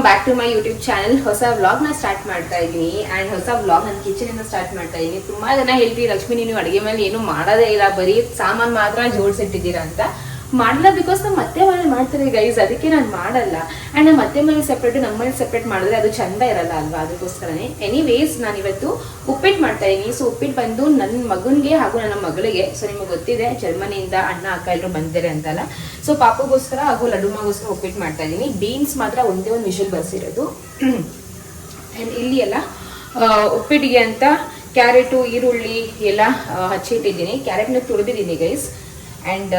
Welcome back to my YouTube channel ಹೊಸ ವ್ಲಾಗ್ನ start ಮಾಡ್ತಾ ಇದ್ದೀನಿ ಅಂಡ್ ಹೊಸ ವ್ಲಾಗ್ ನನ್ನ ಕಿಚನ್ ಇಂದ ಸ್ಟಾರ್ಟ್ ಮಾಡ್ತಾ ಇದ್ದೀನಿ ತುಂಬಾ ಜನ ಹೇಳ್ತೀವಿ ಲಕ್ಷ್ಮಿ, ನೀನು ಅಡುಗೆ ಮೇಲೆ ಏನು ಮಾಡೋದೇ ಇಲ್ಲ. ಬರೀ ಸಾಮಾನ್ ಮಾತ್ರ ಜೋಡಿಸಿಟ್ಟಿದ್ದೀರಾ ಅಂತ. ಮಾಡಲ್ಲ ಬಿಕಾಸ್ ನಮ್ಮ ಮತ್ತೆ ಮನೇಲಿ ಮಾಡ್ತಾರೆ ಗೈಸ್ ಅದಕ್ಕೆ ನಾನು ಮಾಡಲ್ಲ. ಆ್ಯಂಡ್ ನಮ್ಮ ಮತ್ತೆ ಮನೆ ಸಪ್ರೇಟ್ ನಮ್ಮ ಮನೇಲಿ ಸೆಪ್ರೇಟ್ ಮಾಡಿದ್ರೆ ಅದು ಚಂದ ಇರಲ್ಲ ಅಲ್ವಾ ಅದಕ್ಕೋಸ್ಕರನೇ. ಎನಿವೇಸ್ ನಾನು ಇವತ್ತು ಉಪ್ಪಿಟ್ಟು ಮಾಡ್ತಾ ಇದ್ದೀನಿ ಸೊ ಉಪ್ಪಿಟ್ಟು ಬಂದು ನನ್ನ ಮಗನಿಗೆ ಹಾಗೂ ನನ್ನ ಮಗಳಿಗೆ. ಸೊ ನಿಮಗೆ ಗೊತ್ತಿದೆ, ಜರ್ಮನಿಯಿಂದ ಅಣ್ಣ, ಅಕ್ಕ ಎಲ್ಲರೂ ಬಂದಿದ್ದಾರೆ ಅಂತಲ್ಲ. ಸೊ ಪಾಪಗೋಸ್ಕರ ಹಾಗೂ ಲಡ್ಡುಮಗೋಸ್ಕರ ಉಪ್ಪಿಟ್ಟು ಮಾಡ್ತಾ ಇದ್ದೀನಿ ಬೀನ್ಸ್ ಮಾತ್ರ ಒಂದೇ ಒಂದು ವಿಷಲ್ ಬರ್ಸಿರೋದು. ಆ್ಯಂಡ್ ಇಲ್ಲಿ ಎಲ್ಲ ಉಪ್ಪಿಟ್ಟಿಗೆ ಅಂತ ಕ್ಯಾರೆಟು ಈರುಳ್ಳಿ ಎಲ್ಲ ಹಚ್ಚಿಟ್ಟಿದ್ದೀನಿ. ಕ್ಯಾರೆಟ್ನ ತುಳಿದಿದ್ದೀನಿ ಗೈಸ್ ಆ್ಯಂಡ್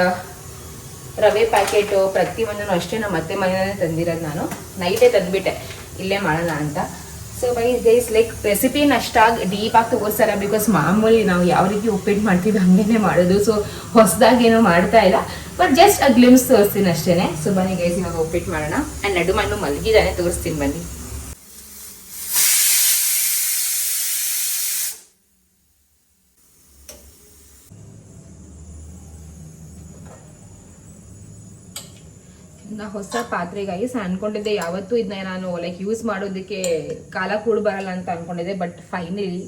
ರವೆ ಪ್ಯಾಕೆಟು ಪ್ರತಿಯೊಂದನ್ನು ಅಷ್ಟೇ ನಮ್ಮ ಅತ್ತೆ ಮನೆಯಲ್ಲೇ ತಂದಿರೋದು ನಾನು. ನೈಟೇ ತಂದುಬಿಟ್ಟೆ. ಇಲ್ಲೇ ಮಾಡೋಣ ಅಂತ. ಸೊ ಬೈ ಗೈಸ್ ಲೈಕ್ ರೆಸಿಪಿನ ಅಷ್ಟಾಗಿ ಡೀಪಾಗಿ ತಗೋಸ್ತಾರ ಬಿಕಾಸ್ ಮಾಮೂಲಿ ನಾವು ಯಾವ ರೀತಿ ಉಪ್ಪಿಟ್ಟು ಮಾಡ್ತೀವಿ ಹಂಗೇನೆ ಮಾಡೋದು. ಸೊ ಹೊಸದಾಗಿ ಏನೋ ಮಾಡ್ತಾ ಇಲ್ಲ. ಬಟ್ ಜಸ್ಟ್ ಆ ಗ್ಲಿಮ್ಸ್ ತೋರಿಸ್ತೀನಿ ಅಷ್ಟೇ ಸೊ ಬನ್ನಿ ಗೈಸ್ ಇವಾಗ ಉಪ್ಪಿಟ್ಟು ಮಾಡೋಣ. ಆ್ಯಂಡ್ ನಡು ಮಣ್ಣು ಮಲಗಿದಾನೆ, ತೋರಿಸ್ತೀನಿ ಬನ್ನಿ. ನಾ ಹೊಸ ಪಾತ್ರೆಗಾಗಿ ಗೈಸ್ ಅನ್ಕೊಂಡಿದ್ದೆ. ಯಾವತ್ತೂ ಇದನ್ನ ನಾನು ಲೈಕ್ ಯೂಸ್ ಮಾಡೋದಕ್ಕೆ ಕಾಲ ಕೂಡ ಬರಲ್ಲ ಅಂತ ಅನ್ಕೊಂಡಿದ್ದೆ ಬಟ್ ಫೈನಲಿ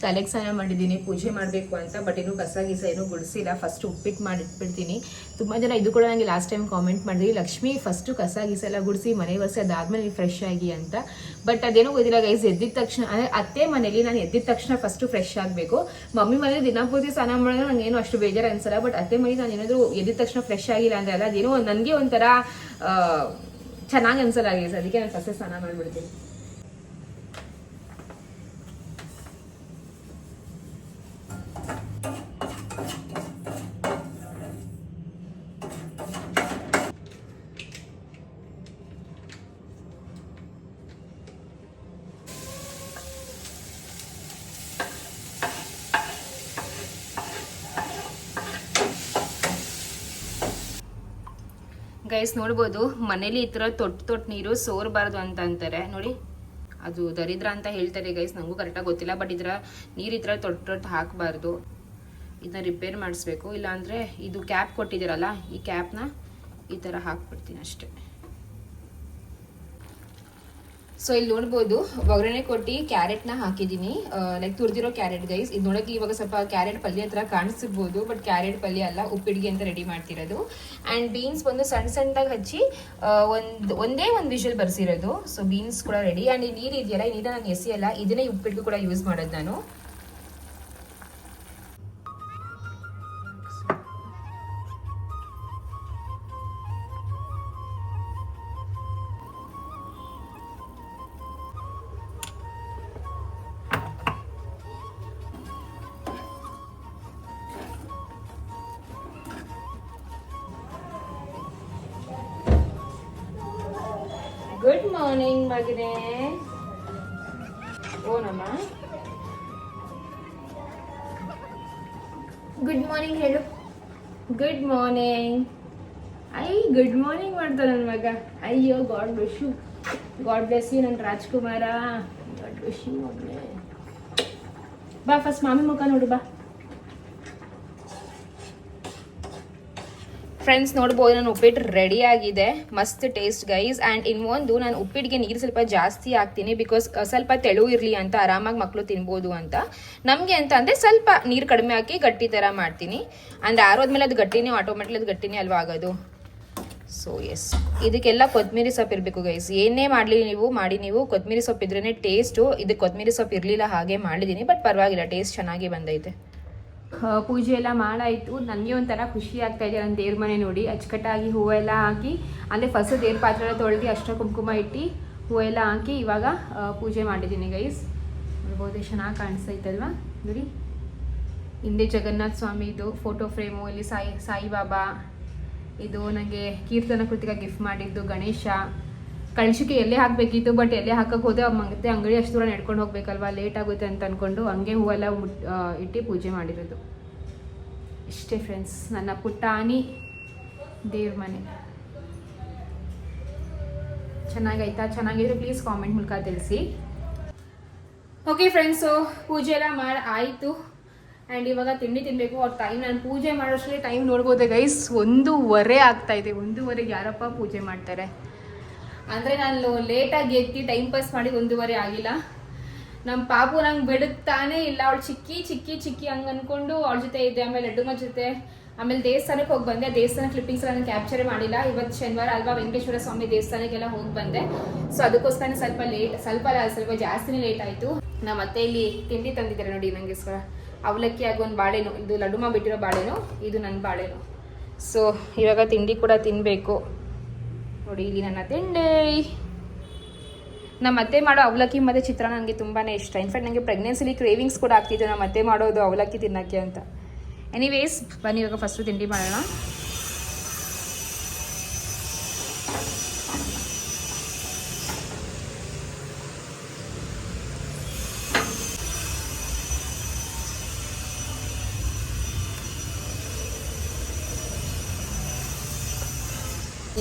ತಲೆಗೆ ಸ್ನಾನ ಮಾಡಿದ್ದೀನಿ ಪೂಜೆ ಮಾಡಬೇಕು ಅಂತ ಬಟ್ ಇನ್ನೂ ಕಸ ಗೀಸ ಏನೂ ಗುಡಿಸಿಲ್ಲ. ಫಸ್ಟ್ ಉಪ್ಪಿಟ್ಟು ಮಾಡಿಟ್ಬಿಡ್ತೀನಿ. ತುಂಬ ಜನ ಇದು ಕೂಡ ನನಗೆ ಲಾಸ್ಟ್ ಟೈಮ್ ಕಾಮೆಂಟ್ ಮಾಡಿದ್ವಿ ಲಕ್ಷ್ಮಿ ಫಸ್ಟು ಕಸ ಗೀಸ ಎಲ್ಲ ಗುಡಿಸಿ, ಮನೆ ಒರೆಸಿ, ಅದಾದ್ಮೇಲೆ ಫ್ರೆಶ್ ಆಗಿ ಅಂತ. ಬಟ್ ಅದೇನೋ ಗೊತ್ತಿಲ್ಲ ಗೈಸ್ ಎದ್ದಿದ ತಕ್ಷಣ, ಅಂದರೆ ಅತ್ತೆ ಮನೇಲಿ ನಾನು ಎದ್ದಿದ ತಕ್ಷಣ ಫಸ್ಟು ಫ್ರೆಶ್ ಆಗಬೇಕು. ಮಮ್ಮಿ ಮನೇಲಿ ದಿನಪೂರ್ತಿ ಸ್ನಾನ ಮಾಡಿದ್ರೆ ನನಗೇನು ಅಷ್ಟು ಬೇಜಾರು ಅನ್ಸಲ್ಲ ಬಟ್ ಅತ್ತೆ ಮನೇಲಿ ನಾನು ಏನಾದರೂ ಎದ್ದಿದ ತಕ್ಷಣ ಫ್ರೆಶ್ ಆಗಿಲ್ಲ ಅಂದರೆ ಅಲ್ಲ, ಅದೇನೋ ನನಗೆ ಒಂಥರ ಚೆನ್ನಾಗಿ ಅನ್ಸಲ್ಲ ಗೈಸ್ ಅದಕ್ಕೆ ನಾನು ಫಸ್ಟೇ ಸ್ನಾನ ಮಾಡಿಬಿಡ್ತೀನಿ. ಗೈಸ್ ನೋಡ್ಬೋದು, ಮನೇಲಿ ಈ ಥರ ತೊಟ್ಟು ತೊಟ್ಟು ನೀರು ಸೋರ್ಬಾರ್ದು ಅಂತ ಅಂತಾರೆ. ನೋಡಿ, ಅದು ದರಿದ್ರ ಅಂತ ಹೇಳ್ತಾರೆ ಗೈಸ್ ನನಗೂ ಕರೆಕ್ಟಾಗಿ ಗೊತ್ತಿಲ್ಲ ಬಟ್ ಇದರ ನೀರು ಈ ಥರ ತೊಟ್ಟು ತೊಟ್ಟು ಹಾಕಬಾರ್ದು. ಇದನ್ನ ರಿಪೇರ್ ಮಾಡಿಸ್ಬೇಕು. ಇಲ್ಲಾಂದರೆ ಇದು ಕ್ಯಾಪ್ ಕೊಟ್ಟಿದ್ದೀರಲ್ಲ, ಈ ಕ್ಯಾಪ್ನ ಈ ಥರ ಹಾಕ್ಬಿಡ್ತೀನಿ ಅಷ್ಟೇ. ಸೊ ಇಲ್ಲಿ ನೋಡ್ಬೋದು, ಒಗ್ಗರಣೆ ಕೊಟ್ಟು ಕ್ಯಾರೆಟ್ನ ಹಾಕಿದ್ದೀನಿ. ಲೈಕ್ ತುರಿದಿರೋ ಕ್ಯಾರೆಟ್ ಗೈಸ್ ಇದು ನೋಡೋಕೆ ಇವಾಗ ಸ್ವಲ್ಪ ಕ್ಯಾರೆಟ್ ಪಲ್ಯ ಹತ್ರ ಕಾಣಿಸಿರ್ಬೋದು ಬಟ್ ಕ್ಯಾರೆಟ್ ಪಲ್ಯ ಅಲ್ಲ, ಉಪ್ಪಿಡಿಗೆ ಅಂತ ರೆಡಿ ಮಾಡ್ತಿರೋದು. ಆ್ಯಂಡ್ ಬೀನ್ಸ್ ಒಂದು ಸಣ್ಣ ಸಣ್ಣದಾಗಿ ಹಚ್ಚಿ ಒಂದು, ಒಂದೇ ಒಂದು ವಿಷಲ್ ಬರ್ಸಿರೋದು. ಸೊ ಬೀನ್ಸ್ ಕೂಡ ರೆಡಿ ಆ್ಯಂಡ್ ಈ ನೀರು ಇದೆಯಲ್ಲ ಈ ನೀರನ್ನ ನಾನು ಎಸೆಯಲ್ಲ, ಇದನ್ನೇ ಉಪ್ಪಿಟ್ಟಿಗೂ ಕೂಡ ಯೂಸ್ ಮಾಡೋದು ನಾನು. ಗುಡ್ ಮಾರ್ನಿಂಗ್ ಹೇಳು. Good morning I good morning ಮಾಡ್ತಾರೆ ನನ್ನ ಮಗ. ಅಯ್ಯೋ god bless you god bless you ನನ್ನ ರಾಜ್ಕುಮಾರ. ಗಾಡ್ ಬ್ಲೆಸ್ ಯು ಬಾ ಫಸ್ಟ್ ಮಾಮಿ ಮುಖ ನೋಡು, ಬಾ. ಫ್ರೆಂಡ್ಸ್ ನೋಡ್ಬೋದು, ನಾನು ಉಪ್ಪಿಟ್ಟು ರೆಡಿ ಆಗಿದೆ. ಮಸ್ತ್ ಟೇಸ್ಟ್ ಗೈಸ್ ಆ್ಯಂಡ್ ಇನ್ನೊಂದು ನಾನು ಉಪ್ಪಿಟ್ಟಿಗೆ ನೀರು ಸ್ವಲ್ಪ ಜಾಸ್ತಿ ಹಾಕ್ತೀನಿ ಬಿಕಾಸ್ ಸ್ವಲ್ಪ ತೆಳು ಇರಲಿ ಅಂತ, ಆರಾಮಾಗಿ ಮಕ್ಕಳು ತಿನ್ಬೋದು ಅಂತ. ನಮಗೆ ಅಂತ ಅಂದರೆ ಸ್ವಲ್ಪ ನೀರು ಕಡಿಮೆ ಹಾಕಿ ಗಟ್ಟಿ ಥರ ಮಾಡ್ತೀನಿ. ಅಂದರೆ ಆರೋದ್ಮೇಲೆ ಅದು ಗಟ್ಟಿನೇ ಆಟೋಮೆಟಿಕ್ ಅದು ಗಟ್ಟಿನೇ ಅಲ್ವಾ ಆಗೋದು? ಸೊ ಎಸ್ ಇದಕ್ಕೆಲ್ಲ ಕೊತ್ತಂಬರಿ ಸೊಪ್ಪು ಇರಬೇಕು ಗೈಸ್ ಏನೇ ಮಾಡಲಿ ನೀವು, ಮಾಡಿ ನೀವು. ಕೊತ್ತಂಬರಿ ಸೊಪ್ಪು ಇದ್ರೇ ಟೇಸ್ಟು ಇದು ಕೊತ್ತಂಬರಿ ಸೊಪ್ಪು ಇರಲಿಲ್ಲ ಹಾಗೆ ಮಾಡಿದ್ದೀನಿ ಬಟ್ ಪರವಾಗಿಲ್ಲ. ಟೇಸ್ಟ್ ಚೆನ್ನಾಗಿ ಬಂದೈತೆ. ಪೂಜೆ ಎಲ್ಲ ಮಾಡಾಯಿತು. ನನಗೆ ಒಂಥರ ಖುಷಿ ಆಗ್ತಾ ಇದೆ ನನ್ನ ದೇವ್ರ ಮನೆ ನೋಡಿ. ಅಚ್ಚುಕಟ್ಟಾಗಿ ಹೂವೆಲ್ಲ ಹಾಕಿ, ಅಂದರೆ ಫಸ್ಟ್ ದೇವ್ರ ಪಾತ್ರೆ ಎಲ್ಲ ತೊಳೆದು ಅಷ್ಟ ಕುಂಕುಮ ಇಟ್ಟು ಹೂವೆಲ್ಲ ಹಾಕಿ ಇವಾಗ ಪೂಜೆ ಮಾಡಿದ್ದೀನಿ ಗೈಸ್ ನೋಡ್ಬೋದು ಚೆನ್ನಾಗಿ ಕಾಣಿಸ್ತೈತಲ್ವಾ? ನೋಡಿ. ಹಿಂದೆ ಜಗನ್ನಾಥ ಸ್ವಾಮಿದು ಫೋಟೋ ಫ್ರೇಮು ಇಲ್ಲಿ ಸಾಯಿ, ಸಾಯಿಬಾಬಾ. ಇದು ನನಗೆ ಕೀರ್ತನ ಕೃತಿಗೆ ಗಿಫ್ಟ್ ಮಾಡಿದ್ದು ಗಣೇಶ. ಕಳಶಕ್ಕೆ ಎಲ್ಲೇ ಹಾಕಬೇಕಿತ್ತು ಬಟ್ ಎಲ್ಲೇ ಹಾಕಕ್ಕೆ ಹೋದೆ ಮತ್ತೆ ಅಂಗಡಿ ಅಷ್ಟು ದೂರ ನಡ್ಕೊಂಡು ಹೋಗ್ಬೇಕಲ್ವಾ ಲೇಟ್ ಆಗುತ್ತೆ ಅಂತ ಅಂದ್ಕೊಂಡು ಹಂಗೆ ಹೂವೆಲ್ಲ ಇಟ್ಟು ಪೂಜೆ ಮಾಡಿರೋದು. ಇಷ್ಟೇ ಫ್ರೆಂಡ್ಸ್ ನನ್ನ ಪುಟಾಣಿ ದೇವ್ರ ಮನೆ. ಚೆನ್ನಾಗೈತಾ? ಚೆನ್ನಾಗಿದ್ರೆ ಪ್ಲೀಸ್ ಕಾಮೆಂಟ್ ಮೂಲಕ ತಿಳಿಸಿ. ಓಕೆ ಫ್ರೆಂಡ್ಸು ಪೂಜೆ ಎಲ್ಲ ಮಾಡಿ, ಆಯಿತು. ಆ್ಯಂಡ್ ಇವಾಗ ತಿಂಡಿ ತಿನ್ನಬೇಕು ಅವ್ರ ಟೈಮ್ ನಾನು ಪೂಜೆ ಮಾಡೋಷ್ಟೇ ಟೈಮ್ ನೋಡ್ಬೋದೆ ಗೈಸ್ ಒಂದೂವರೆ ಆಗ್ತಾ ಇದೆ, ಒಂದೂವರೆಗೆ ಯಾರಪ್ಪ ಪೂಜೆ ಮಾಡ್ತಾರೆ? ಅಂದರೆ ನಾನು ಲೇಟಾಗಿ ಎತ್ತಿ ಟೈಮ್ ಪಾಸ್ ಮಾಡಿ ಒಂದೂವರೆ ಆಗಿಲ್ಲ. ನಮ್ಮ ಪಾಪು ನಂಗೆ ಬಿಡುತ್ತಾನೆ ಇಲ್ಲ, ಅವಳು ಚಿಕ್ಕಿ ಚಿಕ್ಕಿ ಚಿಕ್ಕಿ ಹಂಗೆ ಅಂದ್ಕೊಂಡು ಅವಳ ಜೊತೆ ಇದ್ದೆ, ಆಮೇಲೆ ಲಡ್ಡುಮ ಜೊತೆ. ಆಮೇಲೆ ದೇವಸ್ಥಾನಕ್ಕೆ ಹೋಗಿ ಬಂದೆ. ದೇವಸ್ಥಾನ ಕ್ಲಿಪ್ಪಿಂಗ್ಸ್ ನಾನು ಕ್ಯಾಪ್ಚರ್ ಮಾಡಿಲ್ಲ. ಇವತ್ತು ಶನಿವಾರ ಅಲ್ವಾ ವೆಂಕಟೇಶ್ವರ ಸ್ವಾಮಿ ದೇವಸ್ಥಾನಕ್ಕೆಲ್ಲ ಹೋಗಿ ಬಂದೆ. ಸೊ ಅದಕ್ಕೋಸ್ಕರ ಸ್ವಲ್ಪ ಲೇಟ್ ಸ್ವಲ್ಪ ಸ್ವಲ್ಪ ಜಾಸ್ತಿನೇ ಲೇಟ್ ಆಯಿತು. ನಮ್ಮ ಅತ್ತೆ ಇಲ್ಲಿ ತಿಂಡಿ ತಂದಿದ್ದಾರೆ ನೋಡಿ ನನಗೋಸ್ಕರ ಅವಲಕ್ಕಿ ಆಗೋ ಒಂದು ಬಾಳೆನು ಇದು ಲಡ್ಡುಮ ಬಿಟ್ಟಿರೋ ಬಾಳೆನು ಇದು ನನ್ನ ಬಾಳೆನು ಸೊ ಇವಾಗ ತಿಂಡಿ ಕೂಡ ತಿನ್ನಬೇಕು ನೋಡಿ, ಇಲ್ಲಿ ನನ್ನ ತಿಂಡಿ. ನಮ್ಮ ಅತ್ತೆ ಮಾಡೋ ಅವಲಕ್ಕಿ ಮತ್ತೆ ಚಿತ್ರಾನ್ನ ನನಗೆ ತುಂಬಾ ಇಷ್ಟ. ಇನ್ಫ್ಯಾಕ್ಟ್ ನನಗೆ ಪ್ರೆಗ್ನೆನ್ಸಿಲಿ ಕ್ರೇವಿಂಗ್ಸ್ ಕೂಡ ಆಗ್ತಿತ್ತು ನಮ್ಮ ಅತ್ತೆ ಮಾಡೋದು ಅವಲಕ್ಕಿ ತಿನ್ನೋಕ್ಕೆ ಅಂತ. ಎನಿವೇಸ್ ಬನ್ನಿ, ಇವಾಗ ಫಸ್ಟು ತಿಂಡಿ ಮಾಡೋಣ.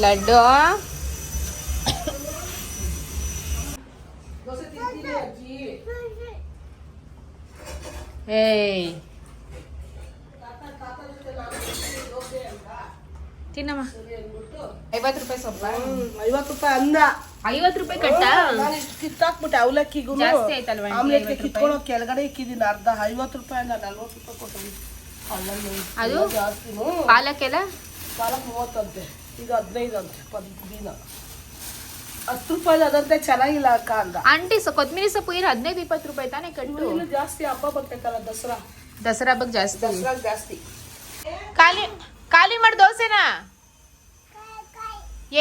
ಲಡ್ಡು. ಏಯ್. ತಿನ್ನಮ್ಮ. ಐವತ್ತು ರೂಪಾಯಿ ಸೊಪ್ಪ. ಐವತ್ತು ರೂಪಾಯಿ ಅಂದ ಐವತ್ತು ರೂಪಾಯಿ ಕಟ್ಟ? ಕಿತ್ತಾಕ್ಬಿಟ್ಟೆ ಅವಲಕ್ಕಿಗೂ. ಜಾಸ್ತಿ ಆಯ್ತಲ್ವಾ ಆಮ್ಲೆಟ್ 50 ರೂಪಾಯಿ? ಕಿತ್ಕೊಂಡು ಕೆಳಗಡೆ ಇಕ್ಕಿದ್ದೀನಿ ಅರ್ಧ. ಐವತ್ತು ರೂಪಾಯಿ ಅಂದ ನಲ್ವತ್ತು ರೂಪಾಯಿ ಕೊಟ್ಟು ಅದು? ಪಾಲಕ್ ಪಾಲಕ್ಕೆಲ್ಲ ಪಾಲಕ್ ಮೂವತ್ತಂತೆ. ಈಗ ಹದಿನೈದು ಅಂತ ಪದ್ ದಿನ. ಹತ್ತು ರೂಪಾಯಿ ಅದಂತೆ ಚೆನ್ನಾಗಿಲ್ಲ ಅಕ್ಕ ಅಂತ. ಆಂಟಿ ಸೊ ಕೊತ್ತಂಬರಿ ಸೊಪ್ಪು ಏನು ಹದಿನೈದು ಇಪ್ಪತ್ತು ರೂಪಾಯಿ ತಾನೇ ಕಟ್ಟು? ಇನ್ನು ಜಾಸ್ತಿ ಹಬ್ಬ ಬರ್ತೈತಲ್ಲ ದಸರಾ. ದಸರಾ ಹಬ್ಬಕ್ಕೆ ಜಾಸ್ತಿ? ದಸರಾ ಜಾಸ್ತಿ. ಖಾಲಿ ಖಾಲಿ ಮಾಡಿ ದೋಸೆನಾ.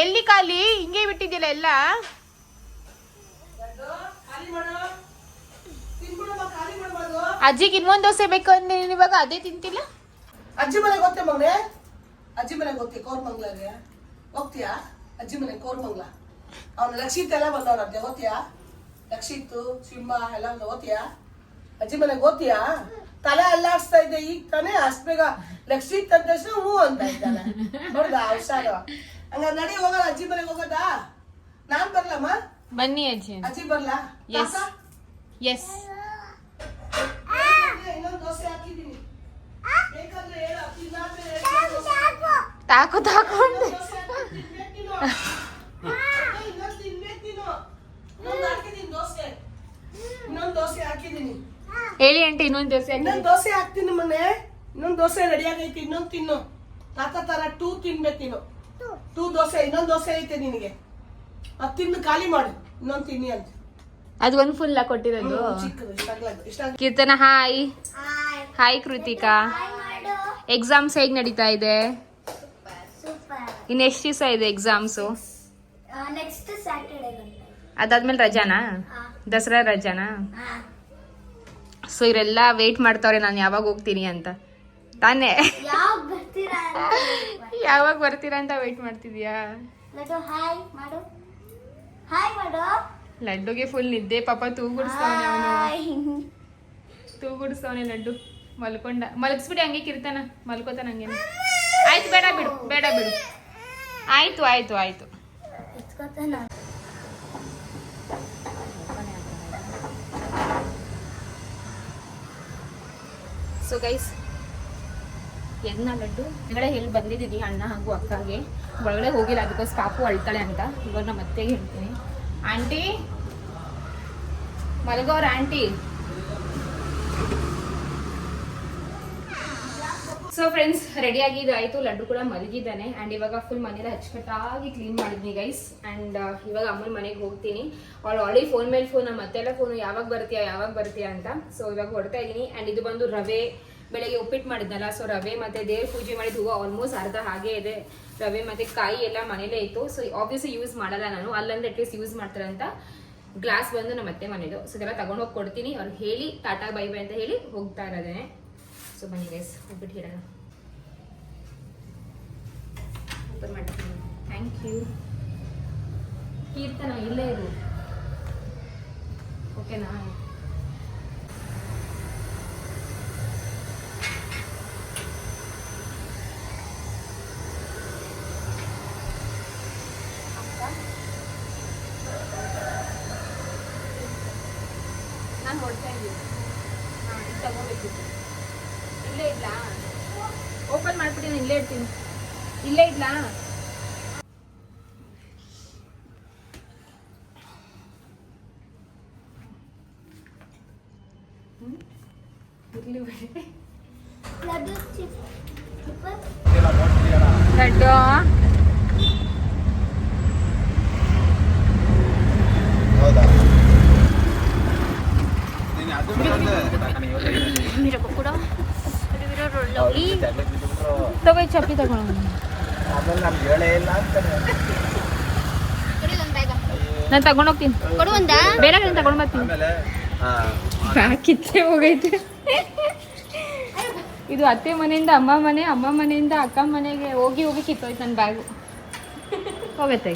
ಎಲ್ಲಿ ಖಾಲಿ? ಹಿಂಗೆ ಬಿಟ್ಟಿದ್ದಿಲ್ಲ ಎಲ್ಲ? ಅಜ್ಜಿಗೆ ಇನ್ನೊಂದು ದೋಸೆ ಬೇಕು ಅಂದ್ರೆ ಇವಾಗ ಅದೇ ತಿಂತಿಲ್ಲ ಅಜ್ಜಿ ಮನೆ ಗೊತ್ತೇ ಮಗನೇ. ಅಜ್ಜಿ ಮನೆಗೆ ಹೋಗ್ತೀಯ? ಕೋರ್ಮಂಗ್ಲಾಗೆ ಹೋಗ್ತೀಯಾ? ಅಜ್ಜಿ ಮನೆ ಕೋರ್ಮಂಗ್ಲ ಅವ್ನ ಲಕ್ಷಿತ್ ಎಲ್ಲ ಬಂದವ್ರಂತೆ ಹೋಗ್ತೀಯಾ? ಲಕ್ಷಿತ್ತು ಸಿಂಹ ಎಲ್ಲ ಬಂದ ಹೋಗ್ತೀಯಾ? ಅಜ್ಜಿ ಮನೆಗೆ ಹೋಗ್ತೀಯಾ? ತಲೆ ಅಲ್ಲಾಡ್ಸ್ತಾ ಇದ್ದೆ ಈಗ ತಾನೇ ಅಷ್ಟು ಬೇಗ ಲಕ್ಷಿತ್ ಅಂದ ತಕ್ಷಣ ಹ್ಞೂ ಅಂತ ಇದ್ದಾನೆ ನೋಡ್ದ ಹುಷಾರು. ಹಂಗ ನಡಿ ಹೋಗೋಣ ಅಜ್ಜಿ ಮನೆಗೆ ಹೋಗೋದಾ? ನಾನ್ ಬರ್ಲಮ್ಮ? ಬನ್ನಿ ಅಜ್ಜಿ. ಅಜ್ಜಿ ಬರ್ಲಾ? ಎಸ್? ಎಸ್ ಇನ್ನೊಂದು ದೋಸೆ ಹಾಕಿದ್ದೀನಿ. ಬೇಕಂದ್ರೆ ಹೇಳು ದೋಸೆ ತಾಕು ಹೇಳಿ ಆಂಟಿ ಇನ್ನೊಂದು ದೋಸೆ ಇನ್ನೊಂದು ಇನ್ನೊಂದ್ ದೋಸೆ ಹಾಕ್ತೀನಿ ಮೊನ್ನೆ. ಇನ್ನೊಂದು ದೋಸೆ ರೆಡಿ ಆಗೈತಿ ಇನ್ನೊಂದ್ ತಿನ್ನು. ತಾತ ತರ ಟೂ ತಿನ್ಬೇಕು ನೀನು. ಟೂ ದೋಸೆ ಇನ್ನೊಂದು ದೋಸೆ ಐತೆ ನಿನಗೆ. ಅದ್ ತಿಂದು ಖಾಲಿ ಮಾಡು ಇನ್ನೊಂದು ತಿನ್ನಿ ಅಂತ. ಅದು ಒಂದು ಫುಲ್ ಕೊಟ್ಟಿರೋದು. Keertana hi. Hi Krithika. Exams ಹೇಗ್ ನಡೀತಾ ಇದೆ? ಇನ್ನು ಎಷ್ಟು ದಿವಸ ಇದೆ ಎಕ್ಸಾಮ್ಸು ನೆಕ್ಸ್ಟ್ ಸ್ಯಾಟರ್ಡೆ ಅದಾದ್ಮೇಲೆ ರಜಾನಾ? ದಸರಾ ರಜಾನಾ? ಸೊ ಇವರೆಲ್ಲ ವೇಟ್ ಮಾಡ್ತಾವ್ರೆ ನಾನು ಯಾವಾಗ ಹೋಗ್ತೀನಿ ಅಂತ. ತಾನೇ? ಯಾವಾಗ ಬರ್ತೀರಾ ಅಂತ ವೇಟ್ ಮಾಡ್ತಿದ್ಯಾ? ಲಡ್ಡುಗೆ ಫುಲ್ ನಿದ್ದೆ ಪಾಪ ತೂಗುಡಿಸ್ತಾವನೆ ಅವನು. ತೂಗುಡಿಸ್ತಾವನೆ ಲಡ್ಡು. ಮಲ್ಕೊಂಡ. ಮಲಗಿಸ್ಬಿಡಿ ಹಂಗೆ ಕಿರ್ತಾನ. ಮಲ್ಕೋತಾನ ಹಂಗೇನೆ. ಆಯ್ತು ಬೇಡ ಬಿಡು ಬೇಡ ಬಿಡು. ಆಯ್ತು ಆಯ್ತು ಆಯ್ತು. ಸೊ ಗೈಸ್ ಎನ್ನ ಲಡ್ಡು. ಒಳಗಡೆ ಎಲ್ಲಿ ಬಂದಿದ್ದೀನಿ ಅಣ್ಣ ಹಾಗೂ ಅಕ್ಕಗೆ. ಒಳಗಡೆ ಹೋಗಿಲ್ಲ ಬಿಕಾಸ್ ಪಾಪು ಅಳ್ತಾಳೆ ಅಂತ. ಇವಾಗ ನಮ್ಮ ಅತ್ತೆಗೆ ಹೇಳ್ತೀನಿ. ಆಂಟಿ ಮಲಗೋರ್ ಆಂಟಿ ಸೊ ಫ್ರೆಂಡ್ಸ್ ರೆಡಿ ಆಗಿದ್ದು ಆಯ್ತು ಲಡ್ಡು ಕೂಡ ಮಲಗಿದ್ದಾನೆ. ಆ್ಯಂಡ್ ಇವಾಗ ಫುಲ್ ಮನೆಯಲ್ಲ ಅಚ್ಚುಕಟ್ಟಾಗಿ ಕ್ಲೀನ್ ಮಾಡಿದ್ನಿ ಗೈಸ್ ಆ್ಯಂಡ್ ಇವಾಗ ಅಮ್ಮನ ಮನೆಗೆ ಹೋಗ್ತೀನಿ. ಅವಳು ಆಲ್ರೆಡಿ ಫೋನ್ ಮೇಲೆ ಫೋನ್ ನಮ್ಮ ಮತ್ತೆಲ್ಲ ಫೋನು ಯಾವಾಗ ಬರ್ತೀಯಾ ಯಾವಾಗ ಬರ್ತೀಯಾ ಅಂತ. ಸೊ ಇವಾಗ ಹೊಡ್ತಾ ಇದ್ದೀನಿ. ಆ್ಯಂಡ್ ಇದು ಬಂದು ರವೆ ಬೆಳಗ್ಗೆ ಉಪ್ಪಿಟ್ಟು ಮಾಡಿದ್ನಲ್ಲ. ಸೊ ರವೆ ಮತ್ತೆ ದೇವ್ರ ಪೂಜೆ ಮಾಡಿದ ಹೂವು ಆಲ್ಮೋಸ್ಟ್ ಅರ್ಧ ಹಾಗೆ ಇದೆ. ರವೆ ಮತ್ತೆ ಕಾಯಿ ಎಲ್ಲ ಮನೇಲೇ ಇತ್ತು. ಸೊ ಆಬ್ವಿಯಸ್ಲಿ ಯೂಸ್ ಮಾಡಲ್ಲ ನಾನು. ಅಲ್ಲಂದ್ರೆ ಅಟ್ಲೀಸ್ಟ್ ಯೂಸ್ ಮಾಡ್ತಾರೆ ಗ್ಲಾಸ್ ಬಂದು ನಮ್ಮ ಅತ್ತೆ ಮನೇದು. ಸೊ ಇದೆಲ್ಲ ತೊಗೊಂಡೋಗಿ ಕೊಡ್ತೀನಿ. ಅವ್ರು ಹೇಳಿ, ಟಾಟಾ ಬೈ ಬೈ ಅಂತ ಹೇಳಿ ಹೋಗ್ತಾ ಇರೋದೇನೆ ಸೊ ಬನ್ನಿ ಗೈಸ್ ಹೋಗ್ಬಿಟ್ಟು ಹೇಳೋಣ ಓಪನ್ ಮಾಡ್ತೀನಿ ಥ್ಯಾಂಕ್ ಯು ಕೀರ್ತನ ಇಲ್ಲೇ ಇರು ಓಕೆನಾ ನಾನು ಹೊಡ್ತಾ ಇದ್ದೀನಿ. ನಾನು ತಗೋಬೇಕಿತ್ತು. ಇಲ್ಲೇ ಇಡ್ಲಾ ಓಪನ್ ಮಾಡ್ಬಿಟ್ಟಿನಿ ಇಲ್ಲೇ ಇಡ್ತೀನಿ ಇಲ್ಲೇ ಇಡ್ಲಾ ಲಡ್ಡು ಅದು ಕೂಡ ಲವ್ಲಿ ತಗೋ ಚಪ್ಪಲಿ ತಗೊಳ್ಳೋಣ ನಾನು ತಗೊಂಡು ಹೋಗ್ತೀನಿ. ಕೊಡು ಒಂದ? ಬೇರೆ ಕಡೆ ತಗೊಂಡು ಬರ್ತೀನಿ. ಕಿತ್ತೆ ಹೋಗೈತೆ. ಇದು ಅತ್ತೆ ಮನೆಯಿಂದ ಅಮ್ಮ ಮನೆ ಅಮ್ಮ ಮನೆಯಿಂದ ಅಕ್ಕ ಮನೆಗೆ ಹೋಗಿ ಹೋಗಿ ಕಿತ್ತೋಯ್ತು ನನ್ನ ಬ್ಯಾಗು. ಹೋಗೈತೆ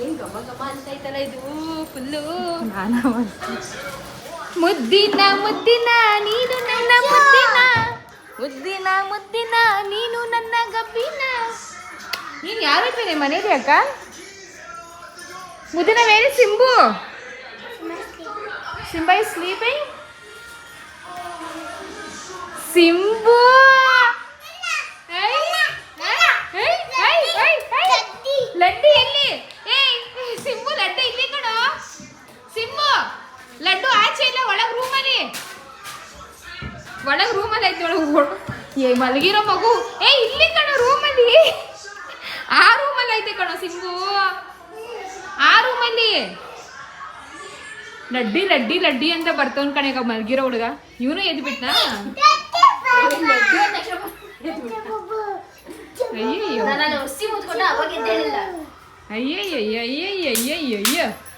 ಏನು ಗಮ ಗಮ ಅನ್ಸೈತಲ್ಲ ಇದು ಫುಲ್ಲು. ನಾನು ಮುದ್ದಿನ ಮುದ್ದಿನ ನೀನು ನನ್ನ ಮುದ್ದಿನ. ಮುದ್ದಿನ ಮುದ್ದಿನ ನೀನು ನನ್ನ ಗಬ್ಬಿನ. ನೀನು ಯಾರಿದ್ದೀನಿ ಮನೇಲಿ ಅಕ್ಕ? ಮುದ್ದಿನ ಮೇಲೆ Simbu. Simbu is sleeping Simbu! ಲಡ್ಡಿ. ಎಲ್ಲಿ? ಲಡ್ಡು ಆಚೆ ಇಲ್ಲ, ಒಳಗೆ ರೂಮಲ್ಲಿ ಒಳಗೆ ರೂಮಲ್ಲಿ ಐತೆ ಒಳಗ್ ಏ, ಮಲಗಿರೋ ಮಗು. ಏ, ಇಲ್ಲಿ ಕಣೋ ರೂಮಲ್ಲಿ ಆ ರೂಮಲ್ಲಿ ಐತೆ ಕಣೋ ಸಿಂಗು ಆ ರೂಮಲ್ಲಿ ಲಡ್ಡಿ ಲಡ್ಡಿ ಲಡ್ಡಿ ಅಂತ ಬರ್ತವನ್ ಕಣೆ ಮಲಗಿರೋ ಹುಡುಗ. ಇವನು ಎದ್ದು ಬಿಟ್ನಾ ಅಯ್ಯಯ್ಯ.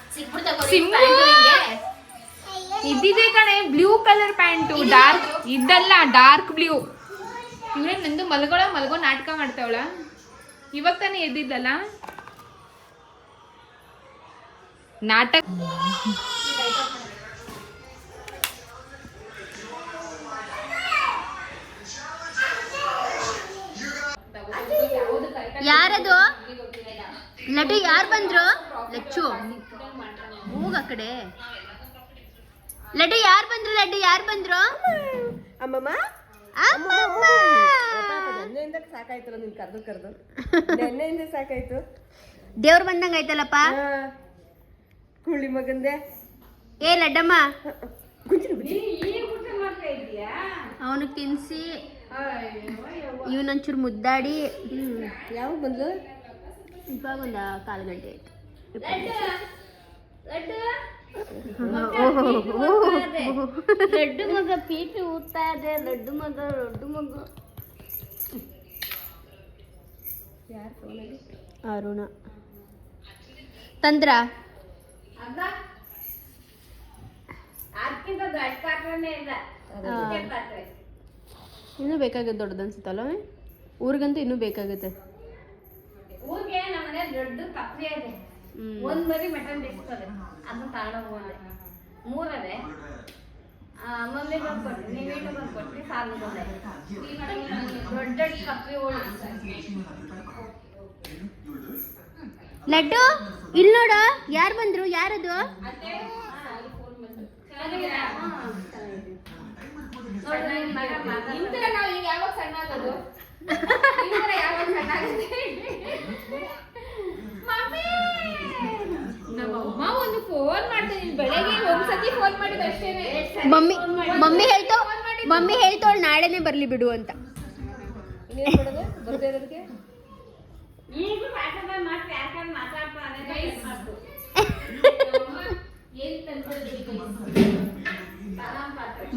ಸಿಕ್ಬಿಡ್ತಾ ಸಿಂಬು ಇದ್ದಿದೆ ಕಣೆ ಬ್ಲೂ ಕಲರ್ ಪ್ಯಾಂಟು ಡಾರ್ಕ್ ಇದ್ದಲ್ಲ ಡಾರ್ಕ್ ಬ್ಲೂ ಇವರೇ ನಂದು ಮಲ್ಗೊಳ ಮಲ್ಗೋ ನಾಟಕ ಮಾಡ್ತಾವಳ. ಇವಾಗ ತಾನೇ ಎದ್ದಿದ್ದಲ್ಲ? ನಾಟಕ. ಯಾರದು? ಲಡ್ಡು ಯಾರು ಬಂದ್ರು? ಲಚ್ಚು. ಹೋಗ ಆ ಕಡೆ. ಲಡ್ಡು ಯಾರು ಬಂದ್ರು ಲಡ್ಡು ಯಾರು ಬಂದ್ರು? ಅಮ್ಮಮ್ಮ ಅಮ್ಮಮ್ಮ. ನೆನ್ನೆಯಿಂದ ಸಾಕಾಯ್ತಲ್ಲ ನೀನ್ ಕರ್ದು ಕರ್ದು. ನೆನ್ನೆಯಿಂದ ಸಾಕಾಯ್ತು. ದೇವ್ರು ಬಂದಂಗ ಆಯ್ತಲ್ಲಪ್ಪ? ಕುಳ್ಳಿ ಮಗಂದೆ. ಏ ಲಡ್ಡಮ್ಮ. ಅವನು ತಿನ್ಸಿ. ಇವನೊಂಚೂರು ಮುದ್ದಾಡಿ. ಯಾವಾಗ ಬಂದ್ಲು? ಇವಾಗ ಒಂದು ಕಾಲು ಗಂಟೆ ಆಯ್ತು. ಲಡ್ಡು ಮಗ ಪೀಠ ಊದ್ತಾ ಇದೆ ಲಡ್ಡು ಮಗ ಲಡ್ಡು ಮಗ. ಅರುಣ. ತಂದ್ರ? ಇನ್ನೂ ಬೇಕಾಗುತ್ತೆ ದೊಡ್ಡದು ಅನ್ಸುತ್ತಲ್ಲ ಊರಿಗಂತೂ ಇನ್ನೂ ಬೇಕಾಗುತ್ತೆ. ಊರಿಗೆ ನಮ್ಮನೆ ದೊಡ್ಡ ಕಪ್ರಿ ಇದೆ. ಒಂದ್ ಬರಿ ಮಟನ್ ಬೇಯಿಸ್ತದೆ ಅದನ್ನ ತಗೊಂಡೋಗ್ಬೋದೆ. ಮೂರದೆ ಮಮ್ಮಿ ಬಂದು. ಕೊಟ್ರಿ ನೀವೇನು ಸಾಲು ಬಂದೆ ದೊಡ್ಡ ಕಪ್ಪಿ ಲಡ್ಡು ಇಲ್ಲಿ ನೋಡ ಯಾರು ಬಂದ್ರು ಯಾರದು? ಇಂತರ ನಾವು ಈಗ ಯಾವಾಗ ಸಣ್ಣ ಆಗೋದು ಇಂತರ ಯಾವಾಗ ಸಣ್ಣ ಆಗುತ್ತೆ ನಮ್ಮಮ್ಮ ಒಂದು ಫೋನ್ ಮಾಡ್ತೀನಿ. ಬೆಳಗ್ಗೆ ಒಂದ್ಸತಿ ಫೋನ್ ಮಾಡಿದ ಅಷ್ಟೇನೆ. ಮಮ್ಮಿ ಮಮ್ಮಿ ಹೇಳ್ತೋ ಮಮ್ಮಿ ಹೇಳ್ತೋಳು ನಾಳೆನೆ ಬರ್ಲಿ ಬಿಡು ಅಂತ.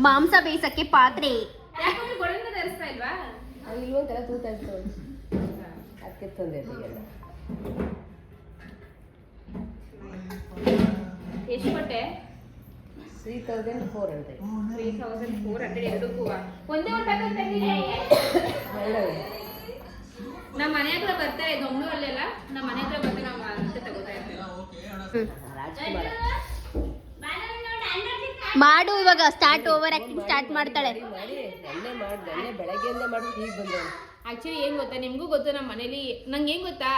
ಮಾಂಸ ಬೇಯಿಸಕ್ಕೆ ಪಾತ್ರೆ. ಇಲ್ವಾ? ತೂತ ಅದಕ್ಕೆ ತಂದೆ ಅದಕ್ಕೆಲ್ಲ ಎಷ್ಟು ಕೊಟ್ಟೆ three thousand four hundred three thousand four hundred ಎರಡಕ್ಕೂ ಒಂದೇ ಒಂದು ಪ್ಯಾಕೆಟ್ ನಮ್ಮ ಮನೆ ಹತ್ರ ಬರ್ತಾರೆ ಅಲ್ಲೆಲ್ಲ ನಮ್ಮ ಮನೆ ಹತ್ರ ಬರ್ತಾರೆ ನಾವು ಅಂತ ತಗೋತಾ ಇರ್ತೀವಿ. ಮಾಡು ಇವಾಗ ಸ್ಟಾರ್ಟ್ ಓವರ್ ಆಕ್ಟಿಂಗ್ ಸ್ಟಾರ್ಟ್ ಮಾಡ್ತಾಳೆ. ಆಕ್ಚುಲಿ ಏನ್ ಗೊತ್ತಾ? ನಿಮ್ಗೂ ಗೊತ್ತು ನಮ್ಮ ಮನೇಲಿ. ನಂಗೆ ಏನ್ ಗೊತ್ತಾ?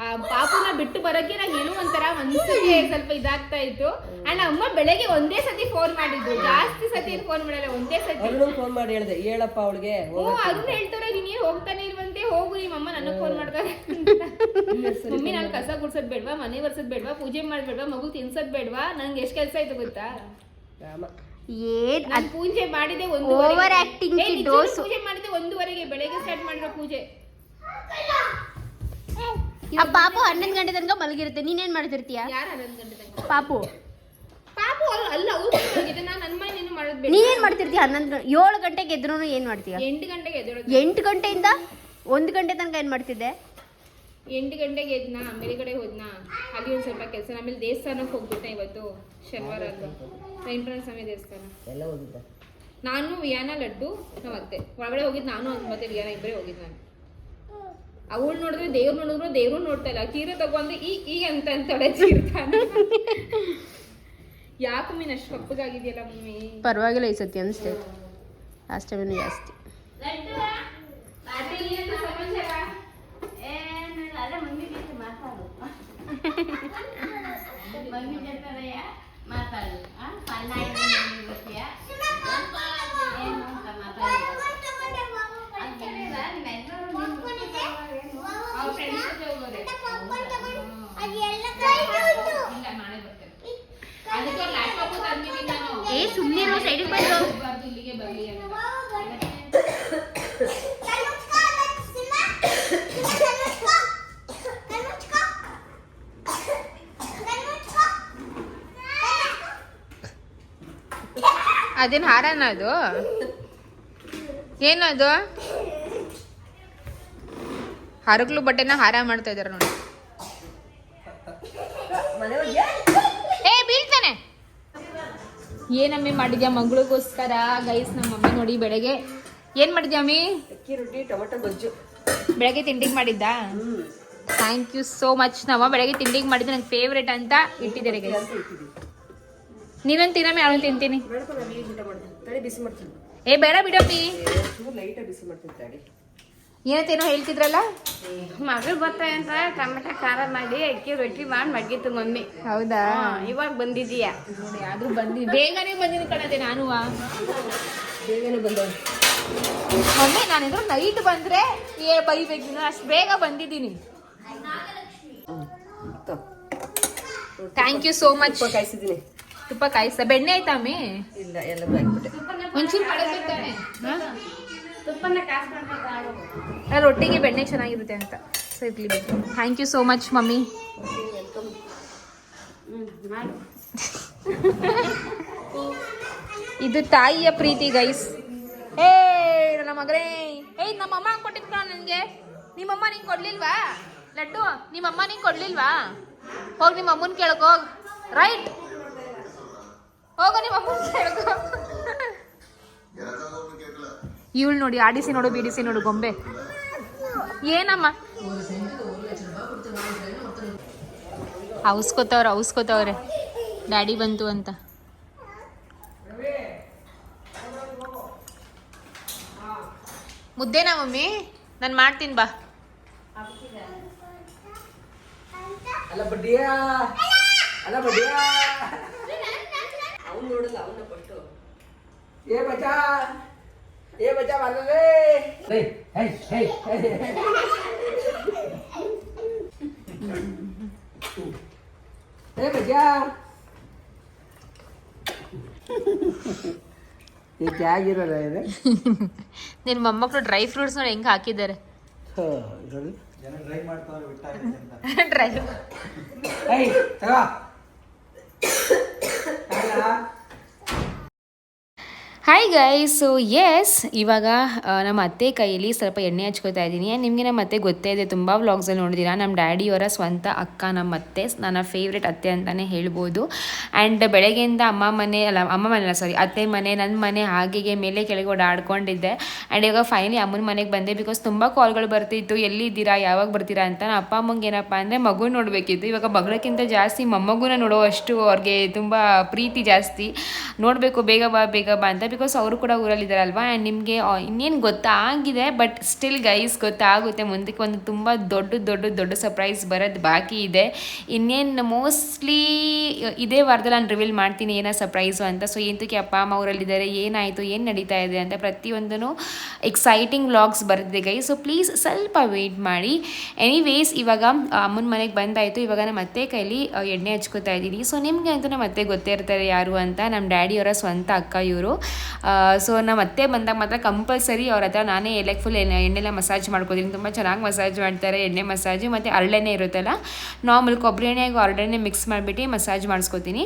ಆ, ಪಾಪುನ ಬಿಟ್ಟು ಬರೋಕೆ ನಂಗೆ ಏನೋ ಒಂಥರ ಒಂದ್ಸತಿ ಸ್ವಲ್ಪ ಇದಾಗ್ತಾ ಇತ್ತು. ಅಂಡ್ ಅಮ್ಮ ಬೆಳಗ್ಗೆ ಒಂದೇ ಸತಿ ಫೋನ್ ಮಾಡಿದ್ದು. ಜಾಸ್ತಿ ಸತಿ ಫೋನ್ ಮಾಡಲ್ಲ ಒಂದೇ ಸತಿ. ಫೋನ್ ಮಾಡಿ ಹೇಳ್ದೆ. ಹೇಳಪ್ಪ ಅವಳಿಗೆ ಓ ಅದನ್ನ ಹೇಳ್ತಾರೆ ನೀನು ಹೋಗ್ತಾನೆ ಇರುವಂತೆ ಹೋಗು ನಿಮ್ಮ ಅಮ್ಮ ನನಗ್ ಫೋನ್ ಮಾಡ್ತಾರೆ. ಮಮ್ಮಿ ನಾನು ಕಸ ಗುಡ್ಸೋದ್ ಬೇಡ್ವಾ? ಮನೆ ಬರ್ಸೋದ್ ಬೇಡ್ವಾ? ಪೂಜೆ ಮಾಡ್ಬೇಡ್ವಾ? ಮಗು ತಿನ್ಸೋದ್ ಬೇಡ್ವಾ? ನಂಗೆ ಎಷ್ಟು ಕೆಲಸ ಆಯ್ತು ಗೊತ್ತಾ? ರಾಮ ಏನ್ ನಾನ್ ಪೂಜೆ ಮಾಡಿದೆ ಒಂದು Over acting. ಪೂಜೆ ಮಾಡಿದೆ ಒಂದೂವರೆಗೆ ಬೆಳಗ್ಗೆ ಸ್ಟಾರ್ಟ್ ಮಾಡಿರೋ ಪೂಜೆ. ಆ ಪಾಪು ಹನ್ನೊಂದು ಗಂಟೆ ತನಕ ಮಲಗಿರುತ್ತೆ. ನೀನೇನ್ ಮಾಡ್ತಿರ್ತೀಯ? ಯಾರು ಹನ್ನೊಂದು ಗಂಟೆ ತನಕ? ಪಾಪು. ಪಾಪು ಅವ್ರು- ಅಲ್ಲ ಅವ್ರು ಹೋಗಿದೆ ನಾನು ನನ್ನ ಮನೆ ನೀನು ಮಾಡೋದ್ ಬೇಡ. ನೀನೇನ್ ಮಾಡ್ತಿರ್ತೀಯ ಹನ್ನೊಂದು ಗಂಟೆ? ಏಳು ಗಂಟೆಗೆ ಎದ್ರು ಏನ್ ಮಾಡ್ತೀಯ? ಎಂಟು ಗಂಟೆಗೆ ಎದ್ದೇಳೋದು. ಎಂಟು ಗಂಟೆಯಿಂದ ಒಂದು ಗಂಟೆ ತನಕ ಏನ್ ಮಾಡ್ತಿದ್ದೆ? ಎಂಟು ಗಂಟೆಗೆ ಎದ್ನಾ? ಮೇಲ್ಗಡೆ ಕಡೆ ಹೋದ್ನ? ಅಲ್ಲಿ ಒಂದು ಸ್ವಲ್ಪ ಕೆಲಸ. ಆಮೇಲೆ ದೇವಸ್ಥಾನಕ್ಕೆ ಹೋಗ್ಬಿಟ್ಟೆ ಇವತ್ತು ಶನಿವಾರ ಅಲ್ವಾ? ವೆಂಕಟರಮಣ ಸ್ವಾಮಿ ದೇವಸ್ಥಾನ. ಎಲ್ಲ ಹೋಗಿದ್ದೆ? ನಾನು ವಿಯಾನ ಲಡ್ಡು ನಮ್ಮ ಅತ್ತೆ. ಒಳಗಡೆ ಹೋಗಿದ್ದು ನಾನು ಮತ್ತೆ ವಿಯಾನ ಇಬ್ಬರೇ ಹೋಗಿದ್ದು ನಾನು. ಅವಳು ನೋಡಿದ್ರೆ ದೇವ್ರು ನೋಡಿದ್ರು ದೇವ್ರು ನೋಡ್ತಾ ಇಲ್ಲ. ತೀರ ತಗೊಂಡ್ರೆ ಈ ಈಗ ಅಂತ ಅಂತಾಳೆ ಯಾಕೆ ಮೀನು ಅಷ್ಟು ಕಪ್ಪಗಾಗಿದೆಯಲ್ಲ ಮಮ್ಮಿ? ಪರವಾಗಿಲ್ಲ ಈ ಸತಿ ಅನಿಸ್ತೈತೆ ಲಾಸ್ಟ್ ಟೈಮ್ ಜಾಸ್ತಿ. ಅವ್ರ ಫ್ರೆಂಡ್ಸ್ ಜೊತೆ ಹೋಗೋದೆ ಇಲ್ಲ ನಾಳೆ ಬರ್ತೇನೆ ಅದಕ್ಕೆ ಲ್ಯಾಪ್ಟಾಪ್ ತಂದಿದ್ದೀನಿ ನಾನು ಏ ಸುಮ್ಮನೆ ಸೈಡಿಗೆ ಬಂದು ಬರ್ದು ಇಲ್ಲಿಗೆ ಬರ್ಲಿ ಅಂತ ಅದೇನು ಹಾರನ ಅದು? ಏನದು? ಹರಗ್ಲು ಬಟ್ಟೆನ ಹಾರ ಮಾಡ್ತಾ ಇದಾರೆ ನೋಡಿ. ಏ ಬೀಳ್ತಾನೆ. ಏನಮ್ಮಿ ಮಾಡಿದ್ಯಾ ಮಗಳಿಗೋಸ್ಕರ? ಗೈಸ್ ನಮ್ಮ ಮಮ್ಮಿ ನೋಡಿ ಬೆಳಗ್ಗೆ. ಏನ್ ಮಾಡಿದ್ಯಾ ಅಮ್ಮಿ ಅಕ್ಕಿ ರೊಟ್ಟಿ ಟೊಮೆಟೊ ಗೊಜ್ಜು. ಬೆಳಗ್ಗೆ ತಿಂಡಿಗೆ ಮಾಡಿದ್ದಾ? ಥ್ಯಾಂಕ್ ಯು ಸೋ ಮಚ್ ನಮ್ಮ ಬೆಳಗ್ಗೆ ತಿಂಡಿಗೆ ಮಾಡಿದ್ದು ನಂಗೆ ಫೇವ್ರೇಟ್ ಅಂತ ಇಟ್ಟಿದ್ದಾರೆ ಗೈಸ್ ನೀನೊಂದು ತಿನ್ನಮ್ಮಿ ಅವನು ತಿಂತೀನಿ. ಬಿಸಿ ಮಾಡ್ತೀನಿ ಏ ಬೇಡ ಬಿಡಮ್ಮಿ ಏನಂತೇನೋ ಹೇಳ್ತಿದ್ರಲ್ಲ? ಮಗಳು ಬರ್ತಾರೆ ಅಂತ ಟೊಮೆಟೊ ಖಾರ ಮಾಡಿ ಅಕ್ಕಿ ರೊಟ್ಟಿ ಮಾಡಿ ಮಡ್ಗಿತ್ತು ಮಮ್ಮಿ. ಹೌದಾ? ಇವಾಗ ಬಂದಿದ್ದೀಯಾ ನೋಡಿ ಆದ್ರೂ ಬಂದಿ ಬೇಗನೆ ಬಂದಿನಿ ಕಣತೆ ನಾನು. ಬೇಗನೆ ಬಂದ. ಮಮ್ಮಿ ನಾನಿದ್ರು ನೈಟ್ ಬಂದ್ರೆ ಏ ಬೈಬೇಕು ನೀನು ಅಷ್ಟು ಬೇಗ ಬಂದಿದ್ದೀನಿ. ಥ್ಯಾಂಕ್ ಯು ಸೋ ಮಚ್ ಕಾಯಿಸಿದ್ದೀನಿ. ತುಪ್ಪ ಕಾಯಿಸ ಬೆಣ್ಣೆ ಆಯ್ತಾ ಅಮ್ಮಿ ಇಲ್ಲ ಎಲ್ಲ ಹಾಕ್ಬಿಟ್ಟೆ ಒಂಚೂರು ರೊಟ್ಟಿಗೆ ಬೆಣ್ಣೆ ಚೆನ್ನಾಗಿರುತ್ತೆ ಅಂತ. ಸೊ ಇರ್ಲಿ thank you so much mummy. ಇದು ತಾಯಿಯ ಪ್ರೀತಿ ಗೈಸ್ ಏ ನನ್ನ ಮಗನೇ. ಏಯ್ ನಮ್ಮ ಅಮ್ಮ ಕೊಟ್ಟಿದ್ ಕಣ ನನಗೆ. ನಿಮ್ಮಮ್ಮ ನಿಂಗೆ ಕೊಡ್ಲಿಲ್ವಾ? ಲಡ್ಡು ನಿಮ್ಮಮ್ಮ ನಿಂಗೆ ಕೊಡ್ಲಿಲ್ವಾ? ಹೋಗಿ ನಿಮ್ಮ ಅಮ್ಮನ ಹೋಗ್. ರೈಟ್ ಇವಳು ನೋಡಿ ಆಡಿಸಿ ನೋಡು ಬಿಡಿಸಿ ನೋಡು, ಗೊಂಬೆ. ಏನಮ್ಮ? ಅವಸ್ಕೋತವ್ರೆ ಅವಸ್ಕೋತವ್ರೆ ಡ್ಯಾಡಿ ಬಂತು ಅಂತ. ಮುದ್ದೆನಾ ಮಮ್ಮಿ? ನಾನು ಮಾಡ್ತೀನಿ, ಬಾ. ಅಲ್ಲ ಬಡ್ಡಿಯಾ ಅಲ್ಲ ಬಡ್ಡಿಯ ನೋಡಲ್ಲ ಅವನ್ನ ಕೊಟ್ಟು. ಏ ಬಚಾ ಏ ಬಚಾ ಬರಲೇ ಏ ಬಚಾ ಇದೆ? ನಿನ್ನ ಮೊಮ್ಮಕ್ಕಳು ಡ್ರೈ ಫ್ರೂಟ್ಸ್ ನೋಡಿ ಹೆಂಗೆ ಹಾಕಿದ್ದಾರೆ. ಡ್ರೈ ಹಾಯ್ ಗೈಸ್ ಎಸ್ ಇವಾಗ ನಮ್ಮ ಅತ್ತೆ ಕೈಯಲ್ಲಿ ಸ್ವಲ್ಪ ಎಣ್ಣೆ ಹಚ್ಕೋತಾ ಇದ್ದೀನಿ. ನಿಮಗೆ ನಮ್ಮ ಅತ್ತೆ ಗೊತ್ತೇ ಇದೆ, ತುಂಬ ವ್ಲಾಗ್ಸಲ್ಲಿ ನೋಡಿದ್ದೀರಾ ನಮ್ಮ ಡ್ಯಾಡಿಯವರ ಸ್ವಂತ ಅಕ್ಕ ನಮ್ಮ ಅತ್ತೆ, ನನ್ನ ಫೇವ್ರೆಟ್ ಅತ್ತೆ ಅಂತಲೇ ಹೇಳ್ಬೋದು. ಆ್ಯಂಡ್ ಬೆಳಗ್ಗೆಯಿಂದ ಅಮ್ಮ ಮನೆ, ಅಲ್ಲ, ಅಮ್ಮ ಮನೆ ಅಲ್ಲ ಸಾರಿ ಅತ್ತೆ ಮನೆ ನನ್ನ ಮನೆ ಹಾಗೆಗೆ ಮೇಲೆ ಕೆಳಗೆ ಓಡಾಡ್ಕೊಂಡಿದ್ದೆ. ಆ್ಯಂಡ್ ಇವಾಗ ಫೈನಲಿ ಅಮ್ಮನ ಮನೆಗೆ ಬಂದೆ ಬಿಕಾಸ್ ತುಂಬ ಕಾಲ್ಗಳು ಬರ್ತಿತ್ತು. ಎಲ್ಲಿದ್ದೀರಾ ಯಾವಾಗ ಬರ್ತೀರಾ ಅಂತ. ನಮ್ಮ ಅಪ್ಪ, ಅಮ್ಮಂಗೆ ಏನಪ್ಪ ಅಂದರೆ ಮಗು ನೋಡಬೇಕಿತ್ತು. ಇವಾಗ ಮಗಳಕ್ಕಿಂತ ಜಾಸ್ತಿ ಮೊಮ್ಮಗುನ ನೋಡೋವಷ್ಟು ಅವ್ರಿಗೆ ತುಂಬ ಪ್ರೀತಿ ಜಾಸ್ತಿ. ನೋಡಬೇಕು, ಬೇಗ ಬಾ ಬೇಗ ಬಾ ಅಂತ ಬಿಕಾಸ್ ಅವರು ಕೂಡ ಊರಲ್ಲಿದ್ದಾರಲ್ವಾ ಆ್ಯಂಡ್ ನಿಮಗೆ ಇನ್ನೇನು ಗೊತ್ತಾಗಿದೆ ಬಟ್ ಸ್ಟಿಲ್ ಗೈಸ್ ಗೊತ್ತಾಗುತ್ತೆ. ಮುಂದಕ್ಕೆ ಒಂದು ತುಂಬ ದೊಡ್ಡ ದೊಡ್ಡ ದೊಡ್ಡ ಸರ್ಪ್ರೈಸ್ ಬರೋದು ಬಾಕಿ ಇದೆ. ಇನ್ನೇನು ಮೋಸ್ಟ್ಲಿ ಇದೇ ವಾರದಲ್ಲಿ ನಾನು ರಿವೀಲ್ ಮಾಡ್ತೀನಿ ಏನೋ ಸರ್ಪ್ರೈಸು ಅಂತ. ಸೊ ಎಂತಕ್ಕೆ ಅಪ್ಪ, ಅಮ್ಮ ಊರಲ್ಲಿದ್ದಾರೆ ಏನಾಯಿತು? ಏನು ನಡೀತಾ ಇದೆ ಅಂತ ಪ್ರತಿಯೊಂದೂ ಎಕ್ಸೈಟಿಂಗ್ ವ್ಲಾಗ್ಸ್ ಬರುತ್ತೆ ಗೈ ಸೊ ಪ್ಲೀಸ್ ಸ್ವಲ್ಪ ವೆಯ್ಟ್ ಮಾಡಿ. ಎನಿವೇಸ್ ಇವಾಗ ಅಮ್ಮನ ಮನೆಗೆ ಬಂದಾಯಿತು. ಇವಾಗ ನಮ್ಮ ಅತ್ತೆ ಕೈಲಿ ಎಣ್ಣೆ ಹಚ್ಕೋತಾ ಇದ್ದೀನಿ. ಸೊ ನಿಮಗೆ ಅಂತೂ ನಮ್ಮ ಗೊತ್ತೇ ಇರ್ತಾರೆ ಯಾರು ಅಂತ. ನಮ್ಮ ಡ್ಯಾಡಿಯವರ ಸ್ವಂತ ಅಕ್ಕ ಇವರು. ಸೊ ನಮ್ಮ ಅತ್ತೆ ಬಂದಾಗ ಮಾತ್ರ ಕಂಪಲ್ಸರಿ ಅವ್ರ ಹತ್ರ ನಾನೇ ಎಲೆಗೆ ಫುಲ್ ಎಣ್ಣೆ, ಎಣ್ಣೆಲ್ಲ ಮಸಾಜ್ ಮಾಡ್ಕೋತೀನಿ. ತುಂಬ ಚೆನ್ನಾಗಿ ಮಸಾಜ್ ಮಾಡ್ತಾರೆ, ಎಣ್ಣೆ ಮಸಾಜು ಮತ್ತು ಹರಳೆಣ್ಣೆ ಇರುತ್ತಲ್ಲ ನಾರ್ಮಲ್ ಕೊಬ್ಬರಿ ಎಣ್ಣೆ ಹಾಗೂ ಹರಳೆಣ್ಣೆ ಮಿಕ್ಸ್ ಮಾಡಿಬಿಟ್ಟು ಮಸಾಜ್ ಮಾಡಿಸ್ಕೋತೀನಿ.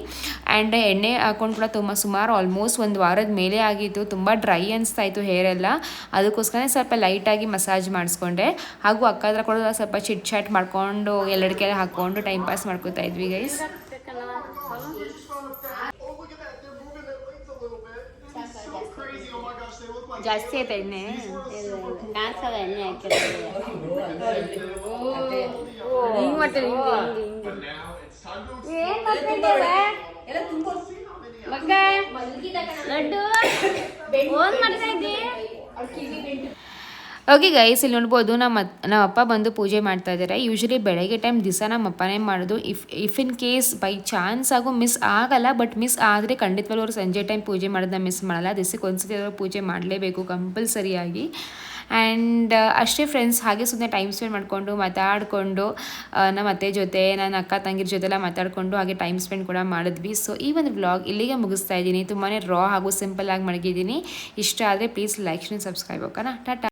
ಆ್ಯಂಡ್ ಎಣ್ಣೆ ಹಾಕೊಂಡು ಕೂಡ ತುಂಬ ಸುಮಾರು ಆಲ್ಮೋಸ್ಟ್ ಒಂದು ವಾರದ ಮೇಲೆ ಆಗಿತ್ತು. ತುಂಬ ಡ್ರೈ ಅನಿಸ್ತಾ ಇತ್ತು ಹೇರೆಲ್ಲ ಅದಕ್ಕೋಸ್ಕರ ಸ್ವಲ್ಪ ಲೈಟಾಗಿ ಮಸಾಜ್ ಮಾಡಿಸ್ಕೊಂಡೆ. ಹಾಗೂ ಅಕ್ಕ ಹತ್ರ ಕೂಡ ಸ್ವಲ್ಪ ಚಿಟ್ ಚಾಟ್ ಮಾಡ್ಕೊಂಡು, ಎಲ್ಲಡಿಕೆಲ್ಲ ಹಾಕ್ಕೊಂಡು ಟೈಮ್ ಪಾಸ್ ಮಾಡ್ಕೋತಾ ಇದ್ವಿ ಗೈಸ್ ಜಾಸ್ತಿ ಆಯ್ತಾ ಎಣ್ಣೆ ಕಾಸವ ಎಣ್ಣೆ ಹಾಕಿರೋದು ಹಿಂಗೆ ಮಾಡ್ತಾರೆ ಏನ್ ಮಾಡ್ತಿದ್ದೇವೆ ಮಗ ಲಡ್ಡು ಫೋನ್ ಮಾಡ್ತಾ ಇದ್ದಿ ಓಕೆ ಗೈಸ್ ಇಲ್ಲಿ ನೋಡ್ಬೋದು ನಮ್ಮ ನಮ್ಮ ಅಪ್ಪ ಬಂದು ಪೂಜೆ ಮಾಡ್ತಾ ಇದ್ದಾರೆ ಯೂಶ್ವಲಿ ಬೆಳಗ್ಗೆ ಟೈಮ್ ದಿವಸ ನಮ್ಮ ಅಪ್ಪನೇ ಮಾಡೋದು. If if in case by chance ಆಗೋ ಮಿಸ್ ಆಗಲ್ಲ ಬಟ್ ಮಿಸ್ ಆದರೆ ಖಂಡಿತವಾಗ್ಲೂ ಅವ್ರು ಸಂಜೆ ಟೈಮ್ ಪೂಜೆ ಮಾಡೋದನ್ನ ಮಿಸ್ ಮಾಡಲ್ಲ. ದಿವಸಕ್ಕೆ ಒಂದ್ಸತಿ ಅವರು ಪೂಜೆ ಮಾಡಲೇಬೇಕು ಕಂಪಲ್ಸರಿಯಾಗಿ ಆ್ಯಂಡ್ ಅಷ್ಟೇ ಫ್ರೆಂಡ್ಸ್ ಹಾಗೆ ಸುಮ್ಮನೆ ಟೈಮ್ ಸ್ಪೆಂಡ್ ಮಾಡಿಕೊಂಡು ಮಾತಾಡಿಕೊಂಡು ನಮ್ಮ ಅತ್ತೆ ಜೊತೆ, ನನ್ನ ಅಕ್ಕ ತಂಗಿರ ಜೊತೆ ಎಲ್ಲ ಮಾತಾಡಿಕೊಂಡು ಹಾಗೆ ಟೈಮ್ ಸ್ಪೆಂಡ್ ಕೂಡ ಮಾಡಿದ್ವಿ. ಸೊ ಈ ಒಂದು ವ್ಲಾಗ್ ಇಲ್ಲಿಗೆ ಮುಗಿಸ್ತಾ ಇದ್ದೀನಿ. ತುಂಬಾ ರಾ ಹಾಗೂ ಸಿಂಪಲ್ ಆಗಿ ಮಡಗಿದ್ದೀನಿ. ಇಷ್ಟ ಆದರೆ ಪ್ಲೀಸ್ ಲೈಕ್ ಸಬ್ಸ್ಕ್ರೈಬ್ ಓಕೆನಾ ಟಾಟಾ.